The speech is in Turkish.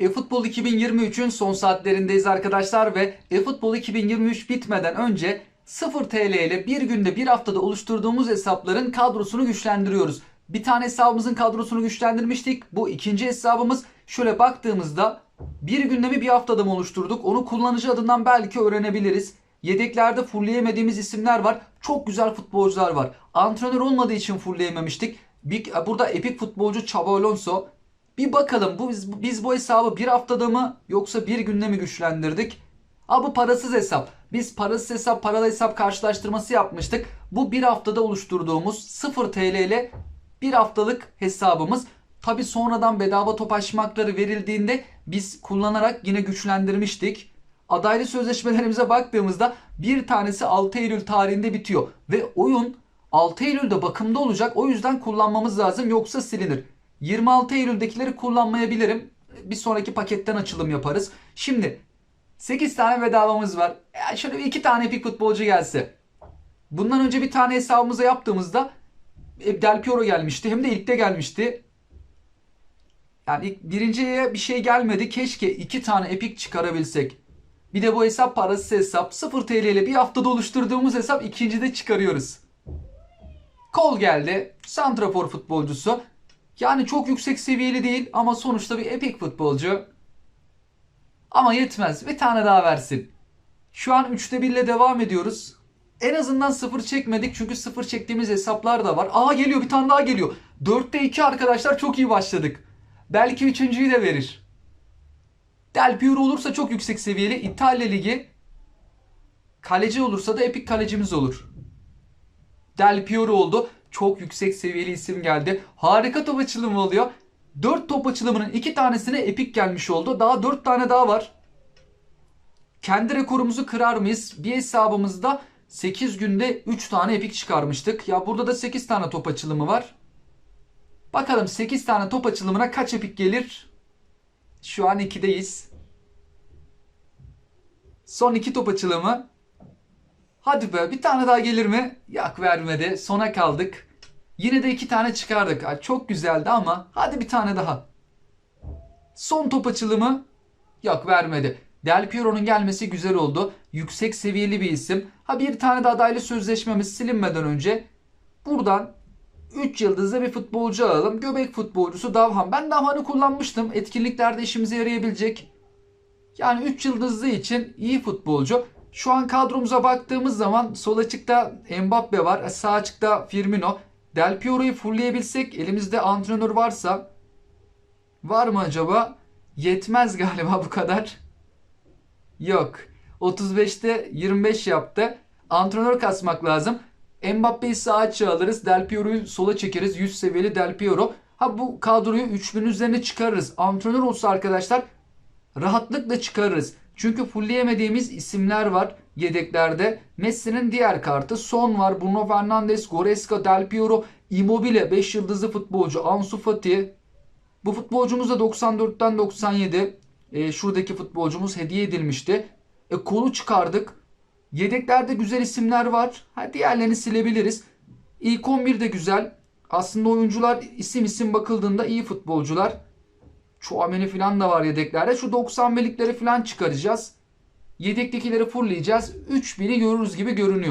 eFootball 2023'ün son saatlerindeyiz arkadaşlar ve eFootball 2023 bitmeden önce 0 TL ile bir günde bir haftada oluşturduğumuz hesapların kadrosunu güçlendiriyoruz. Bir tane hesabımızın kadrosunu güçlendirmiştik. Bu ikinci hesabımız. Şöyle baktığımızda bir günde mi bir haftada mı oluşturduk? Onu kullanıcı adından belki öğrenebiliriz. Yedeklerde fullleyemediğimiz isimler var. Çok güzel futbolcular var. Antrenör olmadığı için fullleyememiştik. Burada epik futbolcu Xabi Alonso. Bir bakalım bu biz, biz bu hesabı bir haftada mı yoksa bir günde mi güçlendirdik? Aa bu parasız hesap. Biz parasız hesap paralı hesap karşılaştırması yapmıştık. Bu bir haftada oluşturduğumuz 0 TL ile bir haftalık hesabımız. Tabi sonradan bedava top açma hakları verildiğinde biz kullanarak yine güçlendirmiştik. Adaylı sözleşmelerimize baktığımızda bir tanesi 6 Eylül tarihinde bitiyor. Ve oyun 6 Eylül'de bakımda olacak. O yüzden kullanmamız lazım yoksa silinir. 26 Eylül'dekileri kullanmayabilirim. Bir sonraki paketten açılım yaparız. Şimdi 8 tane bedavamız var. Ya şöyle bir iki tane epik futbolcu gelse. Bundan önce bir tane hesabımıza yaptığımızda Del Piero gelmişti. Hem de ilkte gelmişti. Yani ilk, birinciye bir şey gelmedi. Keşke iki tane epik çıkarabilsek. Bir de bu hesap parasız hesap. 0 TL ile bir haftada oluşturduğumuz hesap ikincide çıkarıyoruz. Kol geldi. Santrafor futbolcusu. Yani çok yüksek seviyeli değil ama sonuçta bir epik futbolcu. Ama yetmez. Bir tane daha versin. Şu an 3'te 1 ile devam ediyoruz. En azından 0 çekmedik çünkü 0 çektiğimiz hesaplar da var. Aa geliyor bir tane daha geliyor. 4'te 2 arkadaşlar çok iyi başladık. Belki üçüncüyü de verir. Del Piero olursa çok yüksek seviyeli. İtalya Ligi. Kaleci olursa da epik kalecimiz olur. Del Piero oldu. Çok yüksek seviyeli isim geldi. Harika top açılımı oluyor. 4 top açılımının 2 tanesine epik gelmiş oldu. Daha 4 tane daha var. Kendi rekorumuzu kırar mıyız? Bir hesabımızda 8 günde 3 tane epik çıkarmıştık. Ya burada da 8 tane top açılımı var. Bakalım 8 tane top açılımına kaç epik gelir? Şu an 2'deyiz. Son 2 top açılımı. Hadi be bir tane daha gelir mi? Yak vermedi. Sona kaldık. Yine de iki tane çıkardık. Ay, Çok güzeldi ama hadi bir tane daha. Son top açılımı yok vermedi. Del Piero'nun gelmesi güzel oldu. Yüksek seviyeli bir isim. Ha bir tane de adaylı sözleşmemiz silinmeden önce buradan 3 yıldızlı bir futbolcu alalım. Göbek futbolcusu Davhan. Ben Davhan'ı kullanmıştım. Etkinliklerde işimize yarayabilecek. Yani 3 yıldızlı için iyi futbolcu. Şu an kadromuza baktığımız zaman sol açıkta Mbappe var. Sağ açıkta Firmino. Del Piero'yu fullleyebilsek elimizde antrenör varsa var mı acaba? Yetmez galiba bu kadar. Yok. 35'te 25 yaptı. Antrenör kasmak lazım. Mbappe'yi sağa açığa alırız. Del Piero'yu sola çekeriz. 100 seviyeli Del Piero. Ha bu kadroyu 3000 üzerine çıkarırız. Antrenör olsa arkadaşlar rahatlıkla çıkarırız. Çünkü fullleyemediğimiz isimler var yedeklerde. Messi'nin diğer kartı. Son var. Bruno Fernandes, Goreska, Del Piero, Immobile 5 yıldızlı futbolcu. Ansu Fati. Bu futbolcumuz da 94'ten 97. E, şuradaki futbolcumuz hediye edilmişti. E, kolu çıkardık. Yedeklerde güzel isimler var. Ha, diğerlerini silebiliriz. İlk 11 de güzel. Aslında oyuncular isim isim bakıldığında iyi futbolcular. Chouameni falan da var yedeklerde. Şu 91'likleri falan çıkaracağız. Yedektekileri fullleyeceğiz. 3-1'i görürüz gibi görünüyor.